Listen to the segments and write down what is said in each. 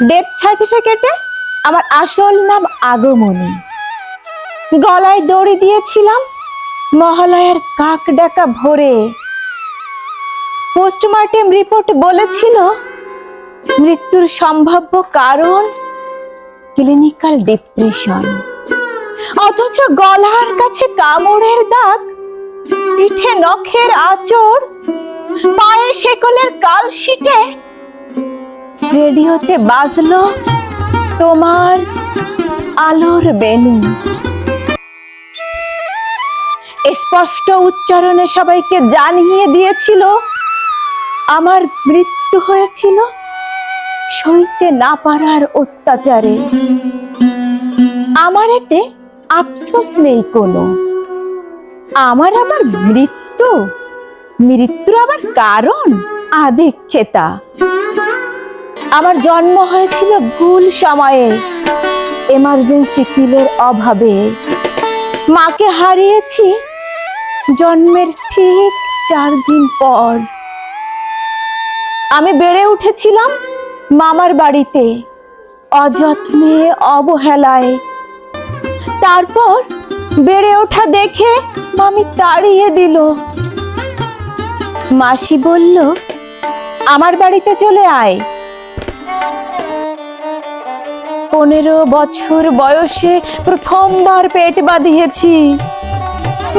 Death সার্টিফিকেটে আমার আসল নাম আগমনী। গলায় দড়ি দিয়েছিলাম, মহালয়ার কাক ডাকা ভোরে। পোস্টমর্টেম রিপোর্ট বলেছিল, মৃত্যুর সম্ভাব্য কারণ ক্লিনিক্যাল ডিপ্রেশন অথচ গলার কাছে কামড়ের দাগ, পিঠে নখের আঁচড়, পায়ে শেকলের কালশিটে রেডিওতে বাজলো তোমার আলোর বেনু স্পষ্ট উচ্চারণে সবাইকে জানিয়ে দিয়েছিল, আমার মৃত্যু হয়েছিল সইতে না পারার অত্যাচারে। আমার এতে আফসোস নেই কোনো। আমার আবার মৃত্যু? মৃত্যুর আবার কারণ? আদিক্ষেতা। আমার জন্ম হয়েছিল ভুল সময়ে। এমার্জেন্সি পিলের অভাবে। মাকে হারিয়েছি জন্মের ঠিক চার দিন পর। আমি বেড়ে উঠেছিলাম মামার বাড়িতে, অযত্নে, অবহেলায়। তারপর বেড়ে ওঠা দেখে মামি তাড়িয়ে দিল। মাসি বলল, আমার বাড়িতে চলে আয়। পনেরো বছর বয়সে প্রথমবার পেট বাঁধিয়েছি।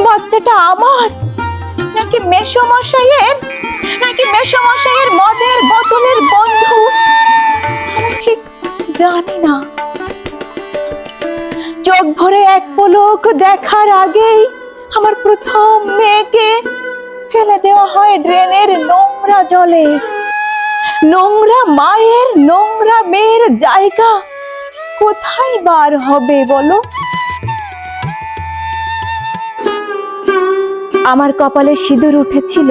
বাচ্চাটা আমার? নাকি মেসমশাইয়ের? নাকি মেসমশাইয়ের মদের বোতলের বন্ধু? ঠিক জানি না। চোখ ভরে এক পলক দেখার আগেই আমার প্রথম মেয়েকে ফেলে দেওয়া হয় ড্রেনের নোংরা জলে। নোংরা মায়ের, নোংরা মেয়ের জায়গা। কোথায় বার হবে বলো? আমার কপালে সিঁদুর উঠেছিল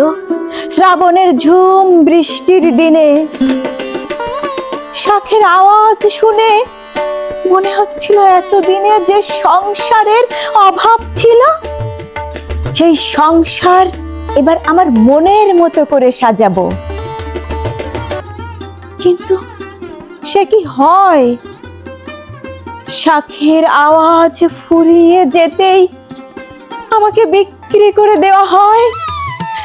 শ্রাবণের ঝুম বৃষ্টির দিনে। শাখের আওয়াজ শুনে মনে হচ্ছিল এতদিনে যে সংসারের অভাব ছিল। সেই সংসার এবার আমার মনের মতো করে সাজাবো। কিন্তু সে কি হয়? শাখের আওয়াজ ফুরিয়ে যেতেই আমাকে বিক্রি করে দেওয়া হয়।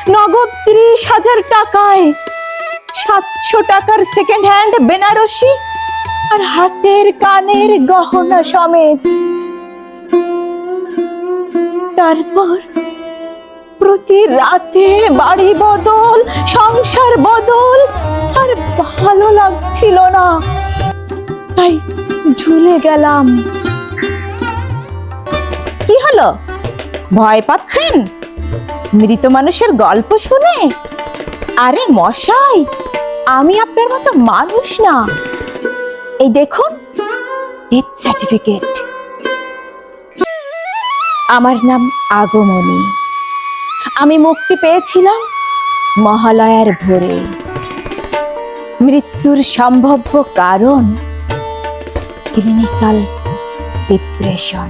নগদ ত্রিশ হাজার টাকায়। সাতশো টাকার সেকেন্ড হ্যান্ড বেনারসি আর হাতের কানের গহনা সমেত। তারপর প্রতি রাতে বাড়ি বদল, সংসার বদল, আর ভালো লাগছিল না। তাই ঝুলে গেলাম। কি হলো? ভয় পাচ্ছেন? মৃত মানুষের গল্প শুনে? আরে মশাই, আমি আপনার মতো মানুষ না। এই দেখুন সার্টিফিকেট আমার নাম আগমনী। আমি মুক্তি পেয়েছিলাম মহালয়ার ভোরে। মৃত্যুর সম্ভাব্য কারণ ক্লিনিক্যাল ডিপ্রেশন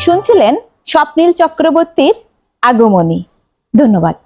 শুনছিলেন স্বপ্নীল চক্রবর্তীর আগমনী। ধন্যবাদ।